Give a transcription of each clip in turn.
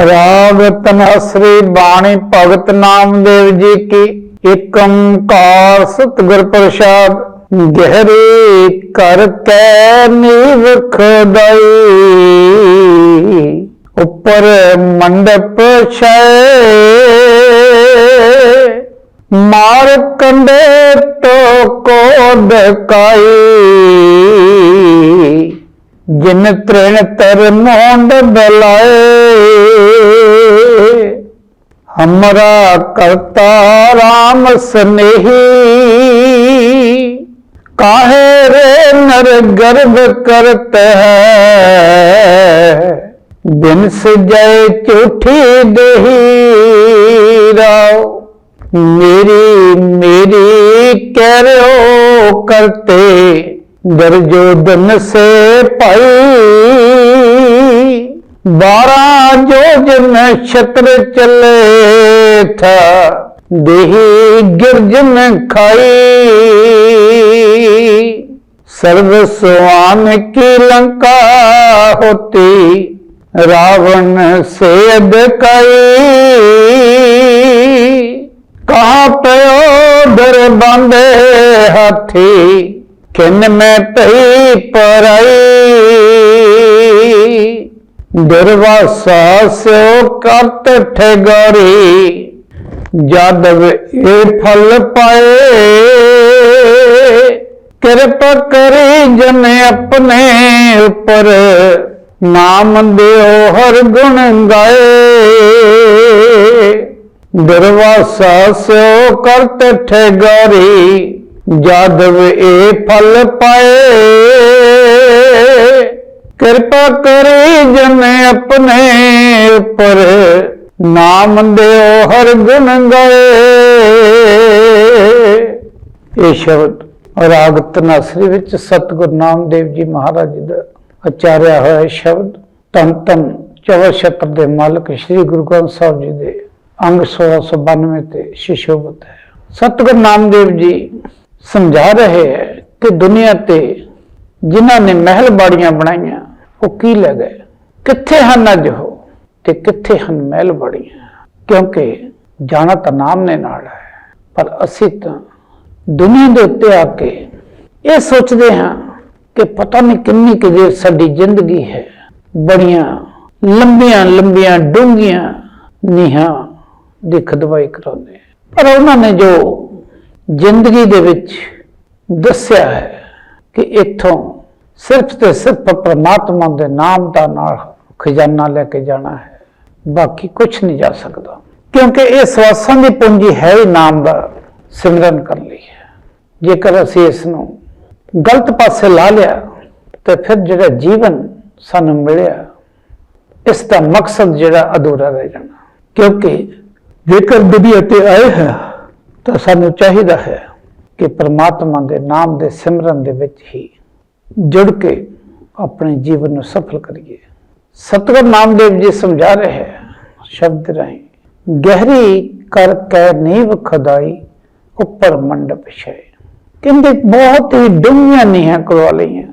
ਰਾਗ ਤਨਸਰੀ ਬਾਣੀ ਭਗਤ ਨਾਮਦੇਵ ਜੀ ਕੀ ਇਕ ਓੰਕਾਰ ਸਤਿਗੁਰ ਪ੍ਰਸਾਦ, ਗਹਿਰੇ ਕਰ ਕੈ ਨੀਵ ਖਦਾਈ। ਉੱਪਰ ਮੰਡਪ ਛੈ, ਮਾਰ ਕੰਡੇ ਤੋ ਕੋ ਦਕਾਈ। ਜਿਨ ਤ੍ਰਿਣ ਤਰ ਮੋਂਡ ਬਲਾਏ। ਹਮਰਾ ਕਰਤਾ RAM ਸਨੇਹੀ। ਕਾਹੇ ਰੇ ਨਰ ਗਰਭ ਕਰਤ ਹੈ। ਬਿਨ ਸਜੈ ਝੂਠੀ ਦੇਹੀ ਰਾਓ। ਮੇਰੀ ਮੇਰੀ ਕਹਿ ਰਿਓ ਕਰਤੇ। दुर्योधन से पाई बारह जोज नक्षत्र चले था देही गिरजन खाई सर्व स्वान की लंका होती रावण से कई कहा पयो धर बांधे हाथी ਕਿਨ ਮੈਂ ਭਈ ਪਰਾਈ। ਦਰਵਾਸਾ ਸੋ ਕਰਤ ਠਗਰੀ। ਜਦਵ ਇਹ ਫਲ ਪਾਏ, ਕਿਰਪਾ ਕਰੀ ਜਨ ਆਪਣੇ ਉਪਰ। ਨਾਮ ਦਿਓ ਹਰ ਗੁਣ ਗਾਏ। ਦਰਵਾਸਾ ਸੋ ਕਰਤ ਠਗਰੀ। ਜਾਦਵ ਇਹ ਫਲ ਪਾਏ, ਕਿਰਪਾ ਕਰੇ ਜਨ ਆਪਣੇ ਉੱਪਰ। ਨਾਮ ਦਿਓ ਹਰ ਗੁਣ ਗਏ। ਇਹ ਸ਼ਬਦ ਰਾਗ ਤਨਾਸਰੀ ਵਿੱਚ ਸਤਿਗੁਰੂ ਨਾਮਦੇਵ ਜੀ ਮਹਾਰਾਜ ਜੀ ਦਾ ਉਚਾਰਿਆ ਹੋਇਆ ਸ਼ਬਦ ਤਨ ਤਨ ਚਵਰ ਛਤਰ ਦੇ ਮਾਲਕ ਸ੍ਰੀ ਗੁਰੂ ਗ੍ਰੰਥ ਸਾਹਿਬ ਜੀ ਦੇ ਅੰਗ 1692 ਤੇ ਸ਼ਿਸ਼ੋਭਤ ਹੈ। ਸਤਿਗੁਰੂ ਨਾਮਦੇਵ ਜੀ ਸਮਝਾ ਰਹੇ ਹੈ ਕਿ ਦੁਨੀਆ ਤੇ ਜਿਨ੍ਹਾਂ ਨੇ ਮਹਿਲ ਬਾੜੀਆਂ ਬਣਾਈਆਂ, ਉਹ ਕੀ ਲੈ ਗਏ? ਕਿੱਥੇ ਹਨ ਅੱਜ ਉਹ? ਤੇ ਕਿੱਥੇ ਹਨ ਮਹਿਲ ਬਾੜੀਆਂ? ਕਿਉਂਕਿ ਜਾਣਾ ਤਾਂ ਨਾਮ ਨੇ ਨਾਲ ਹੈ, ਪਰ ਅਸੀਂ ਤਾਂ ਦੁਨੀਆ ਦੇ ਉੱਤੇ ਆ ਕੇ ਇਹ ਸੋਚਦੇ ਹਾਂ ਕਿ ਪਤਾ ਨਹੀਂ ਕਿੰਨੀ ਕੁ ਦੇਰ ਸਾਡੀ ਜ਼ਿੰਦਗੀ ਹੈ। ਬੜੀਆਂ ਲੰਬੀਆਂ ਲੰਬੀਆਂ ਡੂੰਘੀਆਂ ਨੀਹਾਂ ਦੀ ਖਦਵਾਈ ਕਰਾਉਂਦੇ। ਪਰ ਉਹਨਾਂ ਨੇ ਜੋ ਜ਼ਿੰਦਗੀ ਦੇ ਵਿੱਚ ਦੱਸਿਆ ਹੈ ਕਿ ਇੱਥੋਂ ਸਿਰਫ ਤੇ ਸਿਰਫ ਪਰਮਾਤਮਾ ਦੇ ਨਾਮ ਦਾ ਨਾਲ ਖਜ਼ਾਨਾ ਲੈ ਕੇ ਜਾਣਾ ਹੈ। ਬਾਕੀ ਕੁਝ ਨਹੀਂ ਜਾ ਸਕਦਾ। ਕਿਉਂਕਿ ਇਹ ਸਵਾਸਾਂ ਦੀ ਪੂੰਜੀ ਹੈ ਹੀ ਨਾਮ ਦਾ ਸਿਮਰਨ ਕਰ ਲਈ ਹੈ। ਜੇਕਰ ਅਸੀਂ ਇਸ ਨੂੰ ਗਲਤ ਪਾਸੇ ਲਾ ਲਿਆ, ਤੇ ਫਿਰ ਜਿਹੜਾ ਜੀਵਨ ਸਾਨੂੰ ਮਿਲਿਆ, ਇਸ ਦਾ ਮਕਸਦ ਜਿਹੜਾ ਅਧੂਰਾ ਰਹਿ ਜਾਣਾ। ਕਿਉਂਕਿ ਜੇਕਰ ਦੁਨੀਆ ਤੇ ਆਏ ਹੈ ਤਾਂ ਸਾਨੂੰ ਚਾਹੀਦਾ ਹੈ ਕਿ ਪ੍ਰਮਾਤਮਾ ਦੇ ਨਾਮ ਦੇ ਸਿਮਰਨ ਦੇ ਵਿੱਚ ਹੀ ਜੁੜ ਕੇ ਆਪਣੇ ਜੀਵਨ ਨੂੰ ਸਫਲ ਕਰੀਏ। ਸਤਿਗੁਰ ਨਾਮਦੇਵ ਜੀ ਸਮਝਾ ਰਹੇ ਹੈ, ਸ਼ਬਦ ਰਾਹੀਂ, ਗਹਿਰੀ ਕਰ ਕੈ ਨੀਵ ਖਦਾਈ, ਉੱਪਰ ਮੰਡਪ ਛੇ। ਕਹਿੰਦੇ, ਬਹੁਤ ਹੀ ਡੂੰਘੀਆਂ ਨੀਹਾਂ ਕਰਵਾ ਲਈਆਂ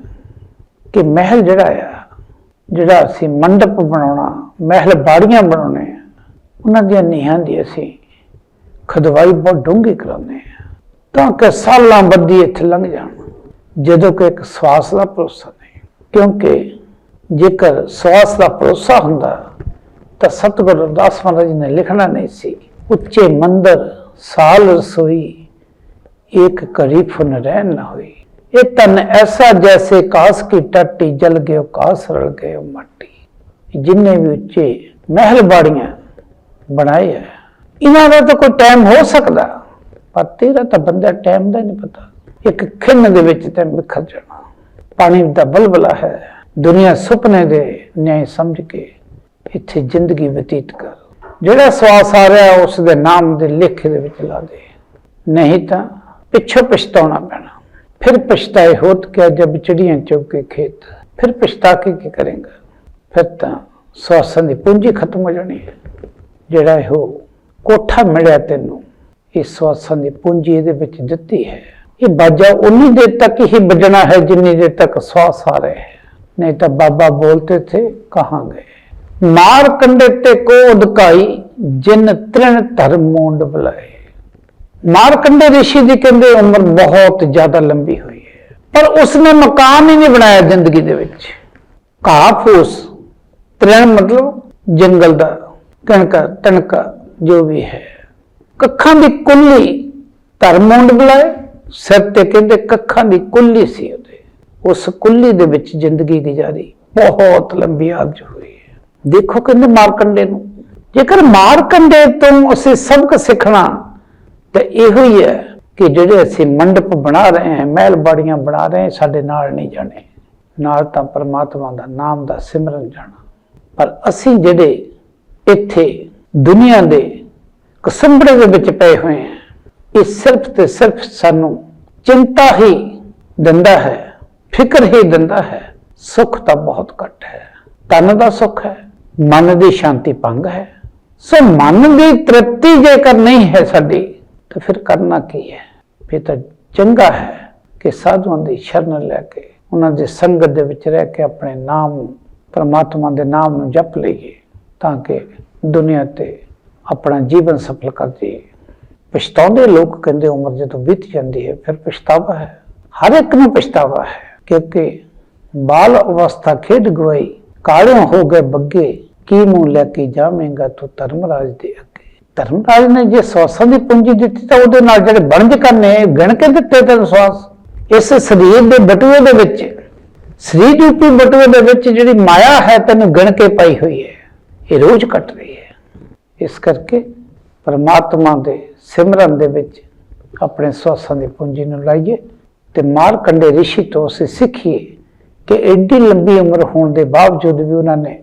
ਕਿ ਮਹਿਲ ਜਿਹੜਾ ਆ, ਜਿਹੜਾ ਅਸੀਂ ਮੰਡਪ ਬਣਾਉਣਾ, ਮਹਿਲ ਬਾੜੀਆਂ ਬਣਾਉਣੇ ਉਹਨਾਂ ਦੀਆਂ ਨੀਹਾਂ ਦੀ ਅਸੀਂ ਖਦਵਾਈ ਬਹੁਤ ਡੂੰਘੀ ਕਰਾਉਂਦੇ ਆ। ਤਾਂ ਕਿ ਸਾਲਾਂ ਬੱਦੀ ਇੱਥੇ ਲੰਘ ਜਾਣ। ਜਦੋਂ ਕਿ ਇੱਕ ਸਵਾਸ ਦਾ ਭਰੋਸਾ ਨਹੀਂ। ਕਿਉਂਕਿ ਜੇਕਰ ਸਵਾਸ ਦਾ ਭਰੋਸਾ ਹੁੰਦਾ, ਤਾਂ ਸਤਿਗੁਰੂ ਰਵਿਦਾਸ ਮਹਾਰਾਜ ਨੇ ਲਿਖਣਾ ਨਹੀਂ ਸੀ, ਉੱਚੇ ਮੰਦਰ, ਸਾਲ ਰਸੋਈ, ਇੱਕ ਘੜੀ ਫੁਨ ਰਹਿਣ ਨਾ ਹੋਈ। ਇਹ ਤਨ ਐਸਾ ਜੈਸੇ ਕਾਸ ਕੀ ਟੱਟੀ, ਜਲ ਗਏ ਕਾਸ ਰਲ ਗਏ ਮੱਟੀ। ਜਿੰਨੇ ਵੀ ਉੱਚੇ ਮਹਿਲ ਬਾੜੀਆਂ ਬਣਾਏ ਹੈ ਇਹਨਾਂ ਦਾ ਤਾਂ ਕੋਈ ਟਾਈਮ ਹੋ ਸਕਦਾ। ਪਰ ਤੇਰਾ ਤਾਂ ਬੰਦਾ ਟਾਈਮ ਦਾ ਨਹੀਂ ਪਤਾ। ਇੱਕ ਖਿੰਨ ਦੇ ਵਿੱਚ ਤੇ ਵਿਖਰ ਜਾਣਾ। ਪਾਣੀ ਦਾ ਬਲਬਲਾ ਹੈ। ਦੁਨੀਆ ਸੁਪਨੇ ਦੇ ਨਿਆਏ ਸਮਝ ਕੇ ਇੱਥੇ ਜ਼ਿੰਦਗੀ ਬਤੀਤ ਕਰ। ਜਿਹੜਾ ਸਵਾਸ ਆ ਰਿਹਾ ਉਸ ਦੇ ਨਾਮ ਦੇ ਲੇਖੇ ਦੇ ਵਿੱਚ ਲਾ ਦੇ। ਨਹੀਂ ਤਾਂ ਪਿੱਛੋਂ ਪਛਤਾਉਣਾ ਪੈਣਾ। ਫਿਰ ਪਛਤਾਏ ਹੋਤ ਕਿਆ ਜਬ ਚਿੜੀਆਂ ਚੌਕੇ ਖੇਤ। ਫਿਰ ਪਛਤਾ ਕੇ ਕੀ ਕਰੇਗਾ? ਫਿਰ ਤਾਂ ਸਵਾਸਾਂ ਦੀ ਪੂੰਜੀ ਖਤਮ ਹੋ ਜਾਣੀ ਹੈ। ਜਿਹੜਾ ਇਹੋ ਕੋਠਾ ਮਿਲਿਆ ਤੈਨੂੰ। ਇਹ ਸਵਾਸਾਂ ਦੀ ਪੂੰਜੀ ਇਹਦੇ ਵਿੱਚ ਦਿੱਤੀ ਹੈ। ਇਹ ਬਾਜਾ ਉਨੀ ਦੇਰ ਤੱਕ ਹੀ ਵੱਜਣਾ ਹੈ ਜਿੰਨੀ ਦੇਰ ਤੱਕ ਸਵਾਸ ਆ ਰਹੇ ਹੈ। ਨਹੀਂ ਤਾਂ ਬਾਬਾ ਬੋਲਤੇ ਥੇ ਕਹਾਂ ਗਏ ਮਾਰ ਕੰਡੇ ਤੇ ਕੋ ਉਦਕਾਈ ਜਿਨ ਤ੍ਰਿਣ ਧਰਮ ਮੂੰਡ ਬੁਲਾਏ। ਮਾਰ ਕੰਡੇ ਰਿਸ਼ੀ ਦੀ ਕਹਿੰਦੇ ਉਮਰ ਬਹੁਤ ਜ਼ਿਆਦਾ ਲੰਬੀ ਹੋਈ ਹੈ, ਪਰ ਉਸਨੇ ਮਕਾਨ ਹੀ ਨਹੀਂ ਬਣਾਇਆ ਜ਼ਿੰਦਗੀ ਦੇ ਵਿੱਚ। ਘਾਹ ਫੂਸ, ਤ੍ਰਿਣ ਮਤਲਬ ਜੰਗਲ ਦਾ, ਕਣਕਾ, ਤਣਕਾ ਜੋ ਵੀ ਹੈ। ਕੱਖਾਂ ਦੀ ਕੁੱਲੀ ਧਰਮੁੰਡ ਬੁਲਾਏ ਸਿਰ ਤੇ ਕਹਿੰਦੇ ਕੱਖਾਂ ਦੀ ਕੁੱਲੀ ਸੀ ਉਹਦੇ। ਉਸ ਕੁੱਲੀ ਦੇ ਵਿੱਚ ਜ਼ਿੰਦਗੀ ਗੁਜ਼ਾਰੀ ਬਹੁਤ ਲੰਬੀ ਆਰਜ ਹੋਈ ਹੈ। ਦੇਖੋ ਕਹਿੰਦੇ ਮਾਰਕੰਡੇ ਨੂੰ। ਜੇਕਰ ਮਾਰਕੰਡੇ ਤੋਂ ਅਸੀਂ ਸਬਕ ਸਿੱਖਣਾ, ਤਾਂ ਇਹੋ ਹੀ ਹੈ ਕਿ ਜਿਹੜੇ ਅਸੀਂ ਮੰਡਪ ਬਣਾ ਰਹੇ ਹਾਂ, ਮਹਿਲ ਬਾੜੀਆਂ ਬਣਾ ਰਹੇ ਹਾਂ, ਸਾਡੇ ਨਾਲ ਨਹੀਂ ਜਾਣੇ। ਨਾਲ ਤਾਂ ਪਰਮਾਤਮਾ ਦਾ ਨਾਮ ਦਾ ਸਿਮਰਨ ਜਾਣਾ। ਪਰ ਅਸੀਂ ਜਿਹੜੇ ਇੱਥੇ ਦੁਨੀਆ ਦੇ ਕਸੰਬੜੇ ਦੇ ਵਿੱਚ ਪਏ ਹੋਏ ਹਾਂ ਇਹ ਸਿਰਫ ਤੇ ਸਿਰਫ ਸਾਨੂੰ ਚਿੰਤਾ ਹੀ ਦਿੰਦਾ ਹੈ, ਫਿਕਰ ਹੀ ਦਿੰਦਾ ਹੈ। ਸੁੱਖ ਤਾਂ ਬਹੁਤ ਘੱਟ ਹੈ। ਤਨ ਦਾ ਸੁੱਖ ਹੈ, ਮਨ ਦੀ ਸ਼ਾਂਤੀ ਭੰਗ ਹੈ। ਸੋ ਮਨ ਦੀ ਤ੍ਰਿਪਤੀ ਜੇਕਰ ਨਹੀਂ ਹੈ ਸਾਡੀ, ਤਾਂ ਫਿਰ ਕਰਨਾ ਕੀ ਹੈ? ਫਿਰ ਤਾਂ ਚੰਗਾ ਹੈ ਕਿ ਸਾਧੂਆਂ ਦੀ ਸ਼ਰਨ ਲੈ ਕੇ ਉਹਨਾਂ ਦੀ ਸੰਗਤ ਦੇ ਵਿੱਚ ਰਹਿ ਕੇ ਆਪਣੇ ਨਾਮ ਪਰਮਾਤਮਾ ਦੇ ਨਾਮ ਨੂੰ ਜਪ ਲਈਏ ਤਾਂ ਕਿ ਦੁਨੀਆ ਤੇ ਆਪਣਾ ਜੀਵਨ ਸਫਲ ਕਰਦੀ ਪਛਤਾਉਂਦੇ ਲੋਕ ਕਹਿੰਦੇ ਉਮਰ ਜਦੋਂ ਬੀਤ ਜਾਂਦੀ ਹੈ, ਫਿਰ ਪਛਤਾਵਾ ਹੈ। ਹਰ ਇੱਕ ਨੂੰ ਪਛਤਾਵਾ ਹੈ ਕਿਉਂਕਿ ਬਾਲ ਅਵਸਥਾ ਖੇਡ ਗਵਾਈ ਕਾਲਿਓ ਹੋ ਗਏ ਬੱਗੇ, ਕੀ ਮੂੰਹ ਲੈ ਕੇ ਜਾਵੇਂਗਾ ਤੂੰ ਧਰਮਰਾਜ ਦੇ ਅੱਗੇ? ਧਰਮਰਾਜ ਨੇ ਜੇ ਸਵਾਸਾਂ ਦੀ ਪੂੰਜੀ ਦਿੱਤੀ ਤਾਂ ਉਹਦੇ ਨਾਲ ਜਿਹੜੇ ਬਣਜ ਕਰਨੇ ਗਿਣ ਕੇ ਦਿੱਤੇ ਤੈਨੂੰ ਸਵਾਸ। ਇਸ ਸਰੀਰ ਦੇ ਬਟੂਏ ਦੇ ਵਿੱਚ ਸਰੀਰ ਰੂਪੀ ਬਟੂਏ ਦੇ ਵਿੱਚ ਜਿਹੜੀ ਮਾਇਆ ਹੈ ਤੈਨੂੰ ਗਿਣ ਕੇ ਪਾਈ ਹੋਈ ਹੈ। ਇਹ ਰੋਜ਼ ਕੱਟ ਰਹੀ ਹੈ। ਇਸ ਕਰਕੇ ਪਰਮਾਤਮਾ ਦੇ ਸਿਮਰਨ ਦੇ ਵਿੱਚ ਆਪਣੇ ਸਵਾਸਾਂ ਦੀ ਪੂੰਜੀ ਨੂੰ ਲਾਈਏ ਤੇ ਮਾਰਕੰਡੇ ਰਿਸ਼ੀ ਤੋਂ ਅਸੀਂ ਸਿੱਖੀਏ ਕਿ ਐਡੀ ਲੰਬੀ ਉਮਰ ਹੋਣ ਦੇ ਬਾਵਜੂਦ ਵੀ ਉਹਨਾਂ ਨੇ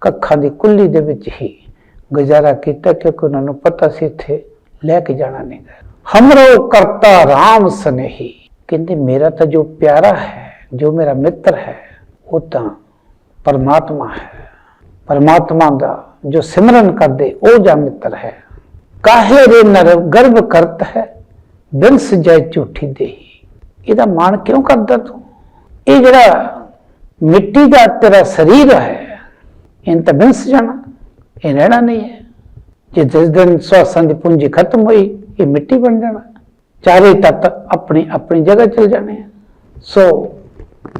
ਕੱਖਾਂ ਦੀ ਕੁੱਲੀ ਦੇ ਵਿੱਚ ਹੀ ਗੁਜ਼ਾਰਾ ਕੀਤਾ ਕਿਉਂਕਿ ਉਹਨਾਂ ਨੂੰ ਪਤਾ ਸੀ ਇੱਥੇ ਲੈ ਕੇ ਜਾਣਾ ਨਹੀਂ ਹੈ ਹਮਰੋ ਕਰਤਾ RAM ਸਨੇਹੀ। ਕਹਿੰਦੇ, ਮੇਰਾ ਤਾਂ ਜੋ ਪਿਆਰਾ ਹੈ, ਜੋ ਮੇਰਾ ਮਿੱਤਰ ਹੈ, ਉਹ ਤਾਂ ਪਰਮਾਤਮਾ ਹੈ। ਪਰਮਾਤਮਾ ਦਾ ਜੋ ਸਿਮਰਨ ਕਰਦੇ, ਉਹ ਜਾਂ ਮਿੱਤਰ ਹੈ। ਕਾਹੇ ਰੇ ਨਰ ਗਰਭ ਕਰਤ ਹੈ ਬਿਨਸ ਜੈ ਝੂਠੀ ਦੇਹੀ। ਇਹਦਾ ਮਾਣ ਕਿਉਂ ਕਰਦਾ ਤੂੰ? ਇਹ ਜਿਹੜਾ ਮਿੱਟੀ ਦਾ ਤੇਰਾ ਸਰੀਰ ਹੈ ਇਹ ਤਾਂ ਬਿਨਸ ਜਾਣਾ ਇਹ ਰਹਿਣਾ ਨਹੀਂ ਹੈ। ਜੇ ਜਿਸ ਦਿਨ ਸਵਾਸਾਂ ਦੀ ਪੂੰਜੀ ਖਤਮ ਹੋਈ, ਇਹ ਮਿੱਟੀ ਬਣ ਜਾਣਾ। ਚਾਰੇ ਤੱਤ ਆਪਣੀ ਆਪਣੀ ਜਗ੍ਹਾ ਚਲ ਜਾਣੇ ਸੋ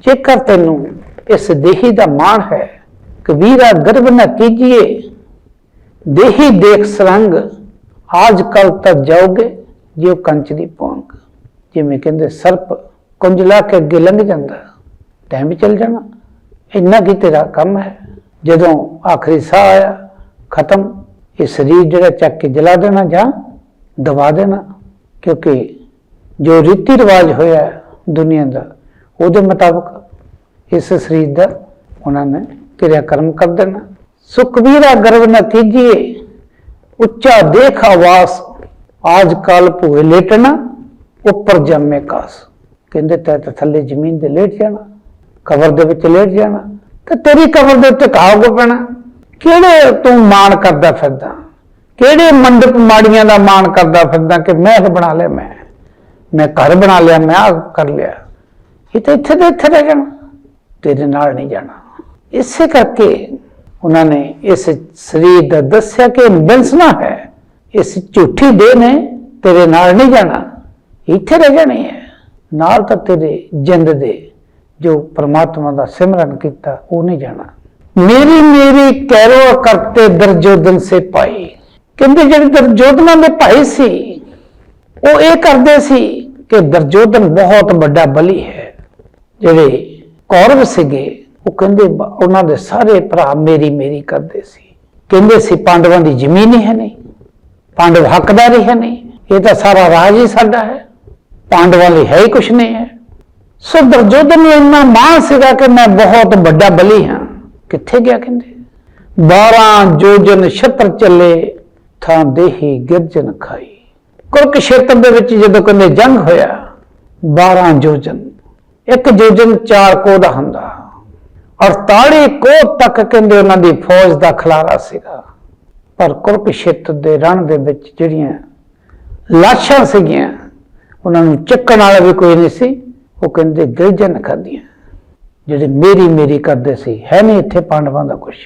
ਜੇਕਰ ਤੈਨੂੰ ਇਸ ਦੇਹੀ ਦਾ ਮਾਣ ਹੈ ਕਬੀਰਾ ਗਰਭ ਨਾ ਕੀਜੀਏ, ਦੇਹੀ ਦੇਖ ਸਰੰਗ ਆਜ ਕੱਲ ਤੱਕ ਜਾਓਗੇ ਜਿਉ ਕੰਚ ਦੀ ਪੌਂਗ। ਜਿਵੇਂ ਕਹਿੰਦੇ, ਸਰਪ ਕੁੰਜਲਾ ਕੇ ਅੱਗੇ ਲੰਘ ਜਾਂਦਾ, ਟਾਈਮ ਚੱਲ ਜਾਣਾ। ਇੰਨਾ ਕੀ ਤੇਰਾ ਕੰਮ ਹੈ? ਜਦੋਂ ਆਖਰੀ ਸਾਹ ਆਇਆ, ਖਤਮ, ਇਹ ਸਰੀਰ ਜਿਹੜਾ ਚੱਕ ਕੇ ਜਲਾ ਦੇਣਾ ਜਾਂ ਦਬਾ ਦੇਣਾ? ਕਿਉਂਕਿ ਜੋ ਰੀਤੀ ਰਿਵਾਜ ਹੋਇਆ ਹੈ ਦੁਨੀਆ ਦਾ, ਉਹਦੇ ਮੁਤਾਬਕ ਇਸ ਸਰੀਰ ਦਾ ਉਹਨਾਂ ਨੇ ਕਿਰਿਆ ਕਰਮ ਕਰ ਦੇਣਾ। ਸੁਖਬੀਰਾ ਗਰਵ ਨ ਕੀਜੀਏ ਉੱਚਾ ਦੇਖ ਆਵਾਸ ਆਜ ਕਾਲ ਭੂਏ ਲੇਟਣਾ, ਉੱਪਰ ਜੰਮੇ ਕਾਸ। ਕਹਿੰਦੇ ਤੈ ਤਾਂ ਥੱਲੇ ਜ਼ਮੀਨ ਦੇ ਲੇਟ ਜਾਣਾ, ਕਬਰ ਦੇ ਵਿੱਚ ਲੇਟ ਜਾਣਾ, ਤੇ ਤੇਰੀ ਕਬਰ ਦੇ ਉੱਤੇ ਘਾਹ ਕੋ ਪੈਣਾ। ਕਿਹੜੇ ਤੂੰ ਮਾਣ ਕਰਦਾ ਫਿਰਦਾ? ਕਿਹੜੇ ਮੰਡਪ ਮਾੜੀਆਂ ਦਾ ਮਾਣ ਕਰਦਾ ਫਿਰਦਾ ਕਿ ਮਹਿਲ ਬਣਾ ਲਿਆ, ਮੈਂ ਮੈਂ ਘਰ ਬਣਾ ਲਿਆ, ਮੈਂ ਆ ਕਰ ਲਿਆ। ਇਹ ਤਾਂ ਇੱਥੇ ਦੇ ਇੱਥੇ ਰਹਿ ਜਾਣਾ। ਤੇਰੇ ਨਾਲ ਨਹੀਂ ਜਾਣਾ। ਇਸੇ ਕਰਕੇ ਉਹਨਾਂ ਨੇ ਇਸ ਸਰੀਰ ਦਾ ਦੱਸਿਆ ਕਿ ਬਿਲਸਨਾ ਹੈ, ਇਸ ਝੂਠੀ ਦੇਹ ਨੇ ਤੇਰੇ ਨਾਲ ਨਹੀਂ ਜਾਣਾ, ਇੱਥੇ ਰਹਿ ਜਾਣੀ ਹੈ। ਨਾਲ ਤਾਂ ਤੇਰੇ ਜਿੰਦ ਦੇ ਜੋ ਪ੍ਰਮਾਤਮਾ ਦਾ ਸਿਮਰਨ ਕੀਤਾ, ਉਹ ਨਹੀਂ ਜਾਣਾ। ਮੇਰੀ ਮੇਰੀ ਕੈਰੋ ਕਰਤੇ ਦਰਜੋਦਨ ਸੇ ਪਾਈ ਕਹਿੰਦੇ ਜਿਹੜੇ ਦਰਜੋਦਨਾਂ ਦੇ ਭਾਈ ਸੀ, ਉਹ ਇਹ ਕਰਦੇ ਸੀ ਕਿ ਦਰਜੋਦਨ ਬਹੁਤ ਵੱਡਾ ਬਲੀ ਹੈ। ਜਿਹੜੇ ਕੌਰਵ ਸੀਗੇ ਉਹ ਕਹਿੰਦੇ ਉਹਨਾਂ ਦੇ ਸਾਰੇ ਭਰਾ ਮੇਰੀ ਮੇਰੀ ਕਰਦੇ ਸੀ। ਕਹਿੰਦੇ ਸੀ, ਪਾਂਡਵਾਂ ਦੀ ਜ਼ਮੀਨ ਹੀ ਹੈ ਨਹੀਂ। ਪਾਂਡਵ ਹੱਕਦਾਰ ਹੀ ਹੈ ਨਹੀਂ। ਇਹ ਤਾਂ ਸਾਰਾ ਰਾਜ ਹੀ ਸਾਡਾ ਹੈ। ਪਾਂਡਵਾਂ ਲਈ ਹੈ ਹੀ ਕੁਛ ਨਹੀਂ ਹੈ। ਸੋ ਦਰਜੋਦਨ ਨੂੰ ਇੰਨਾ ਮਾਣ ਸੀਗਾ ਕਿ ਮੈਂ ਬਹੁਤ ਵੱਡਾ ਬਲੀ ਹਾਂ। ਕਿੱਥੇ ਗਿਆ ਕਹਿੰਦੇ? 12 ਜੋਜਨ ਛਤਰ ਚੱਲੇ, ਥਾਂ ਦੇਹੀ ਗਿਰਜਨ ਖਾਈ। ਕੁਰਕਸ਼ੇਤਰ ਦੇ ਵਿੱਚ ਜਦੋਂ ਕਹਿੰਦੇ ਜੰਗ ਹੋਇਆ 12 ਜੋਜਨ, ਇੱਕ ਜੋਜਨ ਚਾਰ ਕੋ ਦਾ ਹੁੰਦਾ। 48 ਕੋ ਤੱਕ ਕਹਿੰਦੇ ਉਹਨਾਂ ਦੀ ਫੌਜ ਦਾ ਖਲਾਰਾ ਸੀਗਾ। ਪਰ ਕੁਰਕਸ਼ੇਤਰ ਦੇ ਰਣ ਦੇ ਵਿੱਚ ਜਿਹੜੀਆਂ ਲਾਸ਼ਾਂ ਸੀਗੀਆਂ, ਉਹਨਾਂ ਨੂੰ ਚੱਕਣ ਵਾਲਾ ਵੀ ਕੋਈ ਨਹੀਂ ਸੀ। ਉਹ ਕਹਿੰਦੇ ਗਿਰਜਨ ਖਾਦੀਆਂ ਜਿਹੜੇ ਮੇਰੀ ਮੇਰੀ ਕਰਦੇ ਸੀ, ਹੈ ਨਹੀਂ ਇੱਥੇ ਪਾਂਡਵਾਂ ਦਾ ਕੁਛ।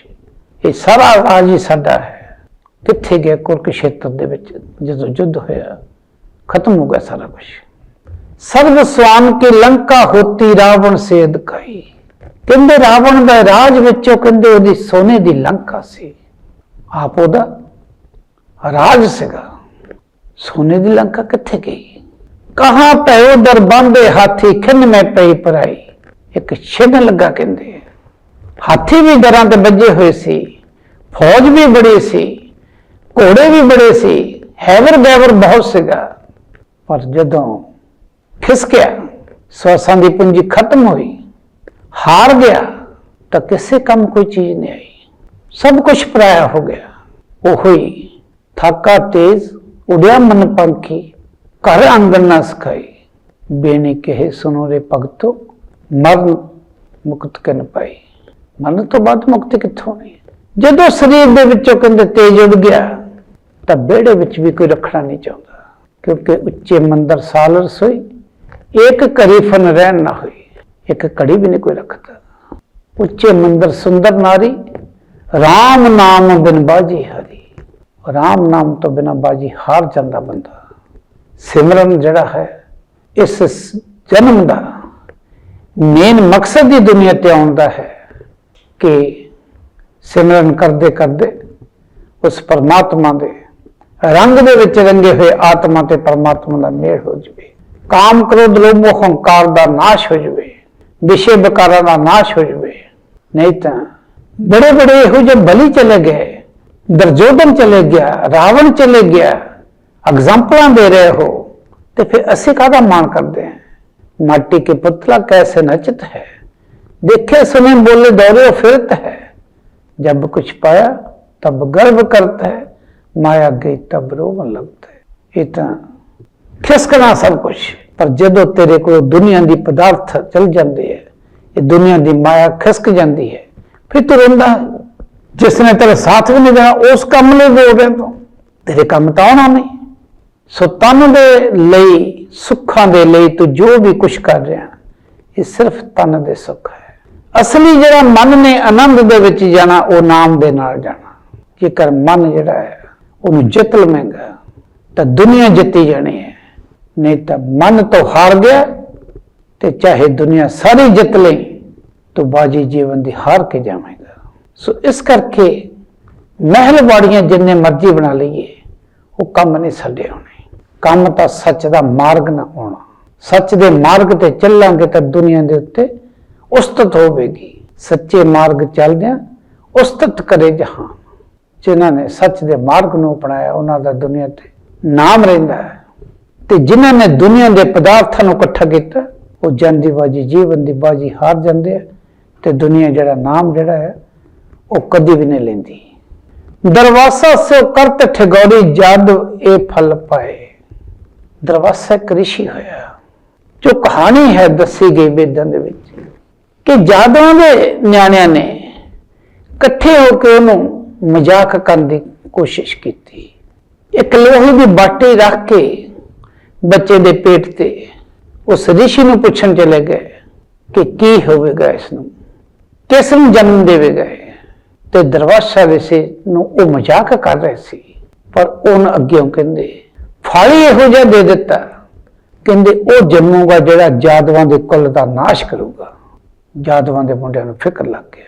ਇਹ ਸਾਰਾ ਰਾਜ ਹੀ ਸਾਡਾ ਹੈ। ਕਿੱਥੇ ਗਿਆ ਕੁਰਕਸ਼ੇਤਰ ਦੇ ਵਿੱਚ? ਜਦੋਂ ਯੁੱਧ ਹੋਇਆ, ਖਤਮ ਹੋ ਗਿਆ ਸਾਰਾ ਕੁਝ ਸਰਵ ਸਵਾਮ ਕੀ ਲੰਕਾ ਹੋਤੀ ਰਾਵਣ ਸੇ ਅਧਕਾਈ ਕਹਿੰਦੇ ਰਾਵਣ ਦਾ ਰਾਜ ਵਿੱਚੋਂ ਕਹਿੰਦੇ ਉਹਦੀ ਸੋਨੇ ਦੀ ਲੰਕਾ ਸੀ। ਆਪ ਉਹਦਾ ਰਾਜ ਸੀਗਾ। ਸੋਨੇ ਦੀ ਲੰਕਾ ਕਿੱਥੇ ਗਈ? ਕਹਾਂ ਪਇਓ ਦਰ ਬੰਦੇ ਹਾਥੀ ਖਿੰਨ ਮੈਂ ਪਈ ਪਰਾਈ। ਇੱਕ ਛਿੰਨ ਲੱਗਾ ਕਹਿੰਦੇ। ਹਾਥੀ ਵੀ ਦਰਾਂ ਤੇ ਵੱਜੇ ਹੋਏ ਸੀ। ਫੌਜ ਵੀ ਬੜੀ ਸੀ। ਘੋੜੇ ਵੀ ਬੜੇ ਸੀ। ਹੈਵਰ ਬੈਵਰ ਬਹੁਤ ਸੀਗਾ। ਪਰ ਜਦੋਂ ਖਿਸਕਿਆ, ਸਵਾਸਾਂ ਦੀ ਪੂੰਜੀ ਖਤਮ ਹੋਈ। ਹਾਰ ਗਿਆ ਤਾਂ ਕਿਸੇ ਕੰਮ ਕੋਈ ਚੀਜ਼ ਨਹੀਂ ਆਈ। ਸਭ ਕੁਝ ਪਰਾਇਆ ਹੋ ਗਿਆ। ਉਹ ਹੋਈ ਥਾਕਾ ਤੇਜ਼ ਉਡਿਆ ਮਨ ਪੰਖੀ ਘਰ ਆਂਗਨ ਨਾ ਸਖਾਈ। ਬੇਨੇ ਕਹੇ ਸੁਨੋ ਰੇ ਭਗਤੋ, ਮਰਨ ਮੁਕਤ ਕਨ ਪਾਈ? ਮਰਨ ਤੋਂ ਬਾਅਦ ਮੁਕਤ ਕਿੱਥੋਂ ਨਹੀਂ ਜਦੋਂ ਸਰੀਰ ਦੇ ਵਿੱਚੋਂ ਕਹਿੰਦੇ ਤੇਜ ਉੱਡ ਗਿਆ, ਤਾਂ ਵਿਹੜੇ ਵਿੱਚ ਵੀ ਕੋਈ ਰੱਖਣਾ ਨਹੀਂ ਚਾਹੁੰਦਾ। ਕਿਉਂਕਿ ਉੱਚੇ ਮੰਦਰ ਸਾਲ ਰਸੋਈ ਇੱਕ ਕਰੀ ਫਨ ਰਹਿਣ ਨਾ ਹੋਈ। ਇੱਕ ਘੜੀ ਵੀ ਨਹੀਂ ਕੋਈ ਰੱਖਦਾ। ਉੱਚੇ ਮੰਦਰ ਸੁੰਦਰ ਨਾਰੀ RAM ਨਾਮ ਬਿਨ ਬਾਜੀ ਹਾਰੀ। RAM ਨਾਮ ਤੋਂ ਬਿਨਾ ਬਾਜੀ ਹਾਰ ਜਾਂਦਾ ਬੰਦਾ। ਸਿਮਰਨ ਜਿਹੜਾ ਹੈ, ਇਸ ਜਨਮ ਦਾ ਮੇਨ ਮਕਸਦ ਹੀ ਦੁਨੀਆ ਤੇ ਆਉਣ ਦਾ ਹੈ ਕਿ ਸਿਮਰਨ ਕਰਦੇ ਕਰਦੇ ਉਸ ਪਰਮਾਤਮਾ ਦੇ ਰੰਗ ਦੇ ਵਿੱਚ ਰੰਗੇ ਹੋਏ ਆਤਮਾ ਤੇ ਪਰਮਾਤਮਾ ਦਾ ਮੇਲ ਹੋ ਜਵੇ। ਕਾਮ ਕ੍ਰੋਧ, ਲੋਭ ਹੰਕਾਰ ਦਾ ਨਾਸ਼ ਹੋ ਜਵੇ। ਵਿਸ਼ੇ ਵਿਕਾਰਾਂ ਦਾ ਨਾਸ਼ ਹੋ ਜਵੇ ਨਹੀਂ ਤਾਂ ਬੜੇ ਬੜੇ ਇਹੋ ਜਿਹੇ ਬਲੀ ਚਲੇ ਗਏ ਦਰਜੋਧਨ ਚਲੇ ਗਿਆ ਰਾਵਣ ਚਲੇ ਗਿਆ ਐਗਜ਼ਾਮਪਲਾਂ ਦੇ ਰਹੇ ਹੋ ਤੇ ਫਿਰ ਅਸੀਂ ਕਾਹਦਾ ਮਾਣ ਕਰਦੇ ਹਾਂ माटी के पुतला कैसे नचित है देखे सुने बोले दौड़े फिरत है जब कुछ पाया तब गर्व करता है माया गई तब रोवन लगता है ਇਹ ਤਾਂ ਖਿਸਕਣਾ ਸਭ ਕੁਝ ਪਰ ਜਦੋਂ ਤੇਰੇ ਕੋਲ ਦੁਨੀਆ ਦੀ ਪਦਾਰਥ ਚਲ ਜਾਂਦੇ ਹੈ, ਇਹ ਦੁਨੀਆ ਦੀ ਮਾਇਆ ਖਿਸਕ ਜਾਂਦੀ ਹੈ, ਫਿਰ ਤੂੰ ਰੋਂਦਾ ਜਿਸ ਨੇ ਤੇਰਾ ਸਾਥ ਵੀ ਨਹੀਂ ਦੇਣਾ, ਉਸ ਕੰਮ ਲਈ ਬੋਲ ਰਿਹਾ ਤੂੰ। ਤੇਰੇ ਕੰਮ ਤਾਂ ਆਉਣਾ ਨਹੀਂ। ਸੋ ਤਨ ਦੇ ਲਈ, ਸੁੱਖਾਂ ਦੇ ਲਈ ਤੂੰ ਜੋ ਵੀ ਕੁਝ ਕਰ ਰਿਹਾ, ਇਹ ਸਿਰਫ ਤਨ ਦੇ ਸੁੱਖ ਹੈ। ਅਸਲੀ ਜਿਹੜਾ ਮਨ ਨੇ ਆਨੰਦ ਦੇ ਵਿੱਚ ਜਾਣਾ, ਉਹ ਨਾਮ ਦੇ ਨਾਲ ਜਾਣਾ। ਜੇਕਰ ਮਨ ਜਿਹੜਾ ਹੈ, ਉਹਨੂੰ ਜਿੱਤ ਲਵੇਂਗਾ, ਤਾਂ ਦੁਨੀਆ ਜਿੱਤੀ ਜਾਣੀ ਹੈ। ਨਹੀਂ ਤਾਂ ਮਨ ਤੋਂ ਹਾਰ ਗਿਆ ਤੇ ਚਾਹੇ ਦੁਨੀਆ ਸਾਰੀ ਜਿੱਤ ਲਈ ਤੂੰ ਬਾਜੀ ਜੀਵਨ ਦੀ ਹਾਰ ਕੇ ਜਾਵੇਗਾ। ਸੋ ਇਸ ਕਰਕੇ ਮਹਿਲ ਬਾੜੀਆਂ ਜਿੰਨੇ ਮਰਜ਼ੀ ਬਣਾ ਲਈਏ, ਉਹ ਕੰਮ ਨਹੀਂ ਛੱਡੇ ਹੋਣੇ। ਕੰਮ ਤਾਂ ਸੱਚ ਦਾ ਮਾਰਗ ਨਾ ਹੋਣਾ। ਸੱਚ ਦੇ ਮਾਰਗ ਤੇ ਚੱਲਾਂਗੇ ਤਾਂ ਦੁਨੀਆ ਦੇ ਉੱਤੇ ਉਸਤਤ ਹੋਵੇਗੀ। ਸੱਚੇ ਮਾਰਗ ਚੱਲਦਿਆਂ ਉਸਤਤ ਕਰੇ ਜਹਾਨ। ਜਿਨ੍ਹਾਂ ਨੇ ਸੱਚ ਦੇ ਮਾਰਗ ਨੂੰ ਅਪਣਾਇਆ, ਉਹਨਾਂ ਦਾ ਦੁਨੀਆ ਤੇ ਨਾਮ ਰਹਿੰਦਾ ਹੈ। ਤੇ ਜਿਨ੍ਹਾਂ ਨੇ ਦੁਨੀਆ ਦੇ ਪਦਾਰਥਾਂ ਨੂੰ ਇਕੱਠਾ ਕੀਤਾ, ਉਹ ਜਨ ਦੀ ਬਾਜੀ, ਜੀਵਨ ਦੀ ਬਾਜੀ ਹਾਰ ਜਾਂਦੇ ਆ ਤੇ ਦੁਨੀਆ ਜਿਹੜਾ ਨਾਮ ਜਿਹੜਾ ਹੈ, ਉਹ ਕਦੀ ਵੀ ਨਹੀਂ ਲੈਂਦੀ। ਦਰਵਾਸਾ ਸੇ ਕਰਤ ਠਗੌਰੀ, ਜਦ ਇਹ ਫਲ ਪਾਏ। ਦਰਵਾਸਾ ਇੱਕ ਰਿਸ਼ੀ ਹੋਇਆ। ਜੋ ਕਹਾਣੀ ਹੈ ਦੱਸੀ ਗਈ ਵੇਦਾਂ ਦੇ ਵਿੱਚ ਕਿ ਜਾਦਵਾਂ ਦੇ ਨਿਆਣਿਆਂ ਨੇ ਇਕੱਠੇ ਹੋ ਕੇ ਉਹਨੂੰ ਮਜ਼ਾਕ ਕਰਨ ਦੀ ਕੋਸ਼ਿਸ਼ ਕੀਤੀ। ਇੱਕ ਲੋਹੇ ਦੀ ਬਾਟੀ ਰੱਖ ਕੇ ਬੱਚੇ ਦੇ ਪੇਟ ਤੇ। ਉਸ ਰਿਸ਼ੀ ਨੂੰ ਪੁੱਛਣ ਚਲੇ ਗਏ ਕਿ ਕੀ ਹੋਵੇਗਾ ਇਸ ਨੂੰ। ਕਿਸ ਨੂੰ ਜਨਮ ਦੇਵੇਗਾ ਤੇ ਦਰਵਾਜ਼ਾ ਰਿਸ਼ੀ ਨੂੰ ਉਹ ਮਜ਼ਾਕ ਕਰ ਰਹੇ ਸੀ। ਪਰ ਉਹਨ ਅੱਗੇ ਕਹਿੰਦੇ, ਫਾਲੀ ਇਹੋ ਜਿਹਾ ਦੇ ਦਿੱਤਾ। ਕਹਿੰਦੇ, ਉਹ ਜੰਮੂਗਾ ਜਿਹੜਾ ਜਾਦਵਾਂ ਦੇ ਕੁੱਲ ਦਾ ਨਾਸ਼ ਕਰੂਗਾ। ਜਾਦਵਾਂ ਦੇ ਮੁੰਡਿਆਂ ਨੂੰ ਫਿਕਰ ਲੱਗ ਗਿਆ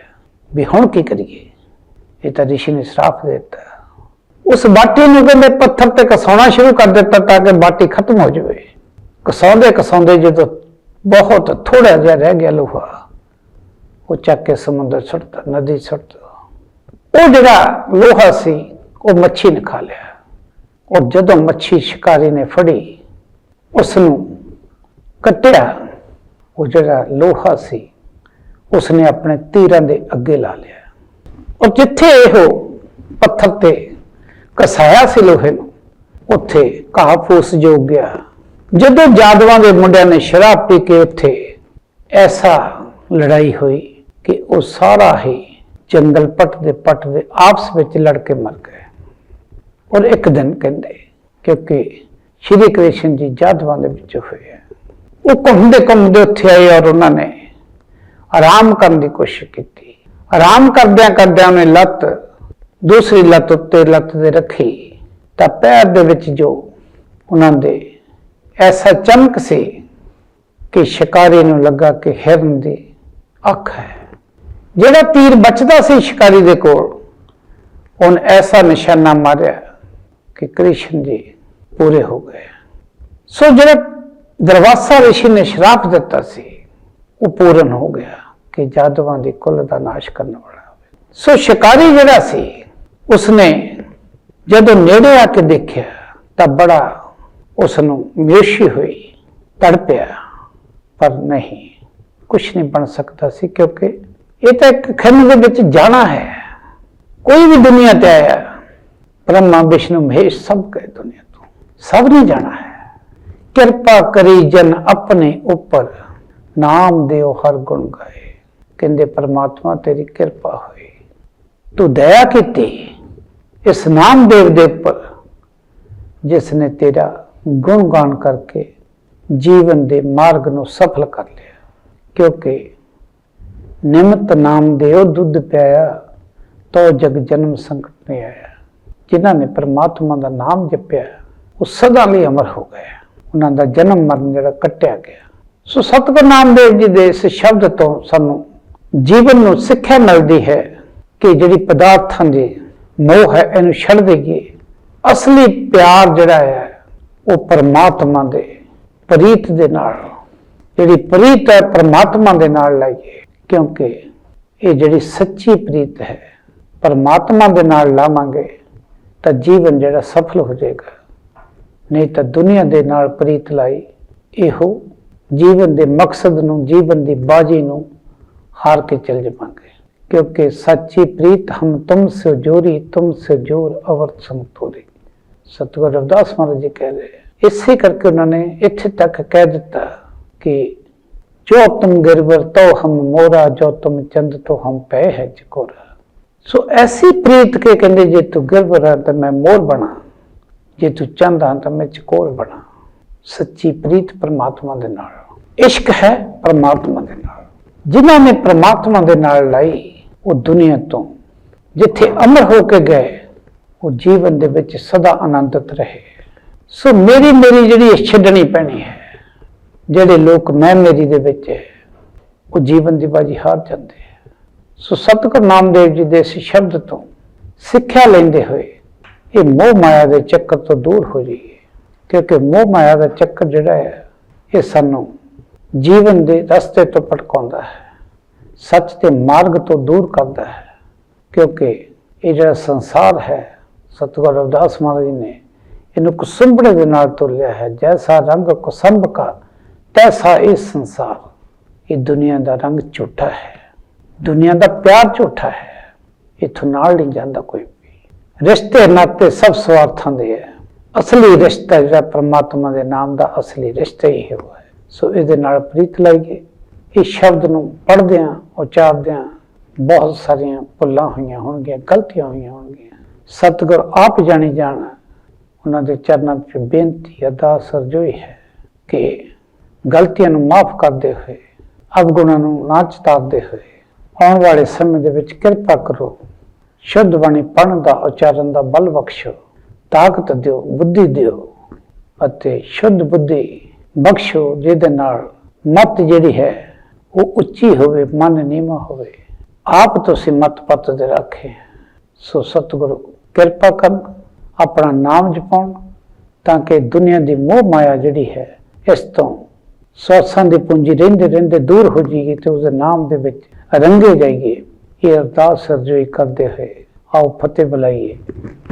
ਵੀ ਹੁਣ ਕੀ ਕਰੀਏ? ਇਹ ਤਾਂ ਰਿਸ਼ੀ ਨੇ ਸਰਾਪ ਦੇ ਦਿੱਤਾ। ਉਸ ਬਾਟੀ ਨੂੰ ਕਹਿੰਦੇ ਪੱਥਰ ਤੇ ਕਸਾਉਣਾ ਸ਼ੁਰੂ ਕਰ ਦਿੱਤਾ ਤਾਂ ਕਿ ਬਾਟੀ ਖਤਮ ਹੋ ਜਾਵੇ। ਕਸਾਉਂਦੇ ਕਸਾਉਂਦੇ ਜਦੋਂ ਬਹੁਤ ਥੋੜਾ ਜਿਹਾ ਰਹਿ ਗਿਆ ਲੋਹਾ, ਉਹ ਚੱਕ ਕੇ ਸਮੁੰਦਰ ਸੁੱਟਦਾ, ਨਦੀ 'ਚ ਸੁੱਟਦਾ। ਉਹ ਜਿਹੜਾ ਲੋਹਾ ਸੀ, ਉਹ ਮੱਛੀ ਨੇ ਖਾ ਲਿਆ। ਔਰ ਜਦੋਂ ਮੱਛੀ ਸ਼ਿਕਾਰੀ ਨੇ ਫੜੀ ਉਸ ਨੂੰ ਕੱਟਿਆ। ਉਹ ਜਿਹੜਾ ਲੋਹਾ ਸੀ ਉਸ ਨੇ ਆਪਣੇ ਤੀਰਾਂ ਦੇ ਅੱਗੇ ਲਾ ਲਿਆ। ਔਰ ਜਿੱਥੇ ਇਹੋ ਪੱਥਰ ਤੇ ਕਸਾਇਆ ਸੀ ਲੋਹੇ ਨੂੰ। ਉੱਥੇ ਘਾਹ ਫੂਸ ਜੋ ਗਿਆ। ਜਦੋਂ ਜਾਦਵਾਂ ਦੇ ਮੁੰਡਿਆਂ ਨੇ ਸ਼ਰਾਬ ਪੀ ਕੇ ਉੱਥੇ ਐਸਾ ਲੜਾਈ ਹੋਈ ਕਿ ਉਹ ਸਾਰਾ ਹੀ ਜੰਗਲ ਪੱਟ ਦੇ ਪੱਟ ਦੇ ਆਪਸ ਵਿੱਚ ਲੜ ਕੇ ਮਰ ਗਏ। ਔਰ ਇੱਕ ਦਿਨ ਕਹਿੰਦੇ, ਕਿਉਂਕਿ ਸ਼੍ਰੀ ਕ੍ਰਿਸ਼ਨ ਜੀ ਜਾਦਵਾਂ ਦੇ ਵਿੱਚ ਹੋਏ ਆ। ਉਹ ਘੁੰਮਦੇ ਘੁੰਮਦੇ ਉੱਥੇ ਆਏ ਔਰ ਉਹਨਾਂ ਨੇ ਆਰਾਮ ਕਰਨ ਦੀ ਕੋਸ਼ਿਸ਼ ਕੀਤੀ। ਆਰਾਮ ਕਰਦਿਆਂ ਕਰਦਿਆਂ ਉਹਨੇ ਲੱਤ ਦੂਸਰੀ ਲੱਤ ਉੱਤੇ ਲੱਤ ਦੇ ਰੱਖੀ, ਤਾਂ ਪੈਰ ਦੇ ਵਿੱਚ ਜੋ ਉਹਨਾਂ ਦੇ ਐਸਾ ਚਮਕ ਸੀ ਕਿ ਸ਼ਿਕਾਰੀ ਨੂੰ ਲੱਗਾ ਕਿ ਹਿਰਨ ਦੀ ਅੱਖ ਹੈ। ਜਿਹੜਾ ਤੀਰ ਬਚਦਾ ਸੀ ਸ਼ਿਕਾਰੀ ਦੇ ਕੋਲ, ਉਹਨ ਐਸਾ ਨਿਸ਼ਾਨਾ ਮਾਰਿਆ ਕਿ ਕ੍ਰਿਸ਼ਨ ਜੀ ਪੂਰੇ ਹੋ ਗਏ। ਸੋ ਜਿਹੜਾ ਦਰਵਾਸਾ ਰਿਸ਼ੀ ਨੇ ਸ਼ਰਾਪ ਦਿੱਤਾ ਸੀ, ਉਹ ਪੂਰਨ ਹੋ ਗਿਆ ਕਿ ਜਾਦਵਾਂ ਦੀ ਕੁੱਲ ਦਾ ਨਾਸ਼ ਕਰਨ ਵਾਲਾ ਹੋਵੇ। ਸੋ ਸ਼ਿਕਾਰੀ ਜਿਹੜਾ ਸੀ ਉਸਨੇ ਜਦੋਂ ਨੇੜੇ ਆ ਕੇ ਦੇਖਿਆ ਤਾਂ ਬੜਾ ਉਸ ਨੂੰ ਮਿਊਸ਼ੀ ਹੋਈ, ਤੜਪਿਆ, ਪਰ ਨਹੀਂ ਕੁਝ ਨਹੀਂ ਬਣ ਸਕਦਾ ਸੀ ਕਿਉਂਕਿ ਇਹ ਤਾਂ ਇੱਕ ਖੰਡ ਦੇ ਵਿੱਚ ਜਾਣਾ ਹੈ। ਕੋਈ ਵੀ ਦੁਨੀਆ ਤੇ ਆਇਆ, ਬ੍ਰਹਮਾ, ਵਿਸ਼ਨੂੰ, ਮਹੇਸ਼ ਸਭ ਕਹੇ ਦੁਨੀਆ ਤੋਂ। ਸਭ ਨੇ ਜਾਣਾ ਹੈ। ਕਿਰਪਾ ਕਰੀ ਜਨ ਆਪਣੇ ਉੱਪਰ, ਨਾਮ ਦਿਓ ਹਰ ਗੁਣ ਗਾਏ। ਕਹਿੰਦੇ, ਪਰਮਾਤਮਾ ਤੇਰੀ ਕਿਰਪਾ ਹੋਈ। ਤੂੰ ਦਇਆ ਕੀਤੀ। ਇਸ ਨਾਮਦੇਵ ਦੇ ਉੱਪਰ ਜਿਸ ਨੇ ਤੇਰਾ ਗੁਣਗਾਨ ਕਰਕੇ ਜੀਵਨ ਦੇ ਮਾਰਗ ਨੂੰ ਸਫਲ ਕਰ ਲਿਆ। ਕਿਉਂਕਿ ਨਿਮਤ ਨਾਮ ਦੇ ਉਹ ਦੁੱਧ ਪਿਆਇਆ ਤੋ ਜਗ ਜਨਮ ਸੰਕਟ ਨਹੀਂ ਆਇਆ। ਜਿਨ੍ਹਾਂ ਨੇ ਪਰਮਾਤਮਾ ਦਾ ਨਾਮ ਜਪਿਆ, ਉਹ ਸਦਾ ਲਈ ਅਮਰ ਹੋ ਗਏ। ਉਹਨਾਂ ਦਾ ਜਨਮ ਮਰਨ ਜਿਹੜਾ ਕੱਟਿਆ ਗਿਆ। ਸੋ ਸਤਿਗੁਰ ਨਾਮਦੇਵ ਜੀ ਦੇ ਇਸ ਸ਼ਬਦ ਤੋਂ ਸਾਨੂੰ ਜੀਵਨ ਨੂੰ ਸਿੱਖਿਆ ਮਿਲਦੀ ਹੈ ਕਿ ਜਿਹੜੀ ਪਦਾਰਥਾਂ ਦੀ ਮੋਹ ਹੈ, ਇਹਨੂੰ ਛੱਡ ਦੇਈਏ। ਅਸਲੀ ਪਿਆਰ ਜਿਹੜਾ ਹੈ, ਉਹ ਪਰਮਾਤਮਾ ਦੇ ਪ੍ਰੀਤ ਦੇ ਨਾਲ, ਜਿਹੜੀ ਪ੍ਰੀਤ ਹੈ, ਪਰਮਾਤਮਾ ਦੇ ਨਾਲ ਲਾਈਏ। ਕਿਉਂਕਿ ਇਹ ਜਿਹੜੀ ਸੱਚੀ ਪ੍ਰੀਤ ਹੈ, ਪਰਮਾਤਮਾ ਦੇ ਨਾਲ ਲਾਵਾਂਗੇ, ਤਾਂ ਜੀਵਨ ਜਿਹੜਾ ਸਫਲ ਹੋ ਜਾਏਗਾ। ਨਹੀਂ ਤਾਂ ਦੁਨੀਆ ਦੇ ਨਾਲ ਪ੍ਰੀਤ ਲਾਈ, ਇਹੋ ਜੀਵਨ ਦੇ ਮਕਸਦ ਨੂੰ, ਜੀਵਨ ਦੀ ਬਾਜੀ ਨੂੰ ਹਾਰ ਕੇ ਚੱਲ ਜਾਵਾਂਗੇ। ਕਿਉਂਕਿ ਸੱਚੀ ਪ੍ਰੀਤ ਹਮ ਤੁਮ ਸੇ ਜੋਰੀ ਤੁਮ ਸੇ ਜੋਰ ਅਵਰ ਸੰਤੋਰੀ ਸਤਿਗੁਰੂ ਰਵਿਦਾਸ ਮਹਾਰਾਜ ਜੀ ਕਹਿ ਰਹੇ ਇਸੇ ਕਰਕੇ ਉਹਨਾਂ ਨੇ ਇੱਥੇ ਤੱਕ ਕਹਿ ਦਿੱਤਾ ਕਿ ਜੋ ਤੁਮ ਗਿਰਵਰ ਤੋ ਹਮ ਮੋਰਾ ਜੋ ਤੁਮ ਚੰਦ ਤੋ ਹਮ ਪੈ ਹੈ ਚਕੋਰਾ ਸੋ ਐਸੀ ਪ੍ਰੀਤ ਕੇ ਕਹਿੰਦੇ ਜੇ ਤੂੰ ਗਿਰਵਰ ਹੈ ਤਾਂ ਮੈਂ ਮੋਰ ਬਣਾ ਜੇ ਤੂੰ ਚੰਦ ਹਾਂ ਤਾਂ ਮੈਂ ਚਕੋਰ ਬਣਾ ਸੱਚੀ ਪ੍ਰੀਤ ਪਰਮਾਤਮਾ ਦੇ ਨਾਲ ਇਸ਼ਕ ਹੈ ਪਰਮਾਤਮਾ ਦੇ ਨਾਲ ਜਿਨ੍ਹਾਂ ਨੇ ਪਰਮਾਤਮਾ ਦੇ ਨਾਲ ਲਾਈ ਉਹ ਦੁਨੀਆ ਤੋਂ, ਜਿੱਥੇ ਅਮਰ ਹੋ ਕੇ ਗਏ, ਉਹ ਜੀਵਨ ਦੇ ਵਿੱਚ ਸਦਾ ਆਨੰਦਿਤ ਰਹੇ। ਸੋ ਮੇਰੀ ਮੇਰੀ ਜਿਹੜੀ ਇਹ ਛੱਡਣੀ ਪੈਣੀ ਹੈ, ਜਿਹੜੇ ਲੋਕ ਮੈਂ ਮੇਰੀ ਦੇ ਵਿੱਚ ਹੈ, ਉਹ ਜੀਵਨ ਦੀ ਬਾਜੀ ਹਾਰ ਜਾਂਦੇ ਹੈ। ਸੋ ਸਤਿਗੁਰ ਨਾਮਦੇਵ ਜੀ ਦੇ ਇਸ ਸ਼ਬਦ ਤੋਂ ਸਿੱਖਿਆ ਲੈਂਦੇ ਹੋਏ, ਇਹ ਮੋਹ ਮਾਇਆ ਦੇ ਚੱਕਰ ਤੋਂ ਦੂਰ ਹੋ ਜਾਈਏ। ਕਿਉਂਕਿ ਮੋਹ ਮਾਇਆ ਦਾ ਚੱਕਰ ਜਿਹੜਾ ਹੈ, ਇਹ ਸਾਨੂੰ ਜੀਵਨ ਦੇ ਰਸਤੇ ਤੋਂ ਭਟਕਾਉਂਦਾ ਹੈ। ਸੱਚ ਦੇ ਮਾਰਗ ਤੋਂ ਦੂਰ ਕਰਦਾ ਹੈ, ਕਿਉਂਕਿ ਇਹ ਜਿਹੜਾ ਸੰਸਾਰ ਹੈ, ਸਤਿਗੁਰੂ ਰਵਿਦਾਸ ਮਹਾਰਾਜ ਜੀ ਨੇ ਇਹਨੂੰ ਕੁਸੁੰਬੜੇ ਦੇ ਨਾਲ ਤੋਲਿਆ ਹੈ, ਜੈਸਾ ਰੰਗ ਕੁਸੰਭ ਕਾ, ਤੈਸਾ ਇਹ ਸੰਸਾਰ। ਇਹ ਦੁਨੀਆ ਦਾ ਰੰਗ ਝੂਠਾ ਹੈ, ਦੁਨੀਆ ਦਾ ਪਿਆਰ ਝੂਠਾ ਹੈ, ਇਥੋਂ ਨਾਲ ਨਹੀਂ ਜਾਂਦਾ ਕੋਈ ਵੀ। ਰਿਸ਼ਤੇ ਨਾਤੇ ਸਭ ਸਵਾਰਥਾਂ ਦੇ ਹੈ। ਅਸਲੀ ਰਿਸ਼ਤਾ ਜਿਹੜਾ ਪ੍ਰਮਾਤਮਾ ਦੇ ਨਾਮ ਦਾ ਅਸਲੀ ਰਿਸ਼ਤਾ ਹੀ ਹੈ। ਸੋ ਇਹਦੇ ਨਾਲ ਪ੍ਰੀਤ ਲਾਈਏ। ਇਸ ਸ਼ਬਦ ਨੂੰ ਪੜ੍ਹਦਿਆਂ ਉਚਾਰਦਿਆਂ ਬਹੁਤ ਸਾਰੀਆਂ ਭੁੱਲਾਂ ਹੋਈਆਂ ਹੋਣਗੀਆਂ, ਗਲਤੀਆਂ ਹੋਈਆਂ ਹੋਣਗੀਆਂ। ਸਤਿਗੁਰ ਆਪ ਜਾਣੀ ਜਾਣ, ਉਹਨਾਂ ਦੇ ਚਰਨਾਂ 'ਚ ਬੇਨਤੀ ਅਰਦਾਸ ਅਰਜ਼ੋਈ ਹੈ ਕਿ ਗਲਤੀਆਂ ਨੂੰ ਮਾਫ ਕਰਦੇ ਹੋਏ, ਅਵਗੁਣਾਂ ਨੂੰ ਨਾ ਚਿਤਾਰਦੇ ਹੋਏ, ਆਉਣ ਵਾਲੇ ਸਮੇਂ ਦੇ ਵਿੱਚ ਕਿਰਪਾ ਕਰੋ, ਸ਼ੁੱਧ ਬਾਣੀ ਪੜ੍ਹਨ ਦਾ ਉਚਾਰਨ ਦਾ ਬਲ ਬਖਸ਼ੋ, ਤਾਕਤ ਦਿਓ, ਬੁੱਧੀ ਦਿਓ ਅਤੇ ਸ਼ੁੱਧ ਬੁੱਧੀ ਬਖਸ਼ੋ, ਜਿਹਦੇ ਨਾਲ ਮਤ ਜਿਹੜੀ ਹੈ ਉਹ ਉੱਚੀ ਹੋਵੇ, ਮਨ ਨੀਵਾਂ ਹੋਵੇ, ਆਪ ਤੁਸੀਂ ਮਤ ਪੱਤ ਦੇ ਰੱਖੇ। ਸੋ ਸਤਿਗੁਰੂ, ਕਿਰਪਾ ਕਰਨ, ਆਪਣਾ ਨਾਮ ਜਪਾਉਣ, ਤਾਂ ਕਿ ਦੁਨੀਆ ਦੀ ਮੋਹ ਮਾਇਆ ਜਿਹੜੀ ਹੈ, ਇਸ ਤੋਂ ਸੋਸਾਂ ਦੀ ਪੂੰਜੀ ਰਹਿੰਦੇ ਰਹਿੰਦੇ ਦੂਰ ਹੋ ਜਾਏਗੀ ਤੇ ਉਸ ਨਾਮ ਦੇ ਵਿੱਚ ਰੰਗੇ ਜਾਈਏ। ਇਹ ਅਰਦਾਸ ਸਰਜੋਈ ਕਰਦੇ ਹੋਏ ਆਓ ਫਤਿਹ ਬੁਲਾਈਏ।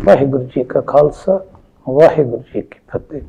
ਵਾਹਿਗੁਰੂ ਜੀ ਕਾ ਖਾਲਸਾ, ਵਾਹਿਗੁਰੂ ਜੀ ਕੀ ਫਤਿਹ।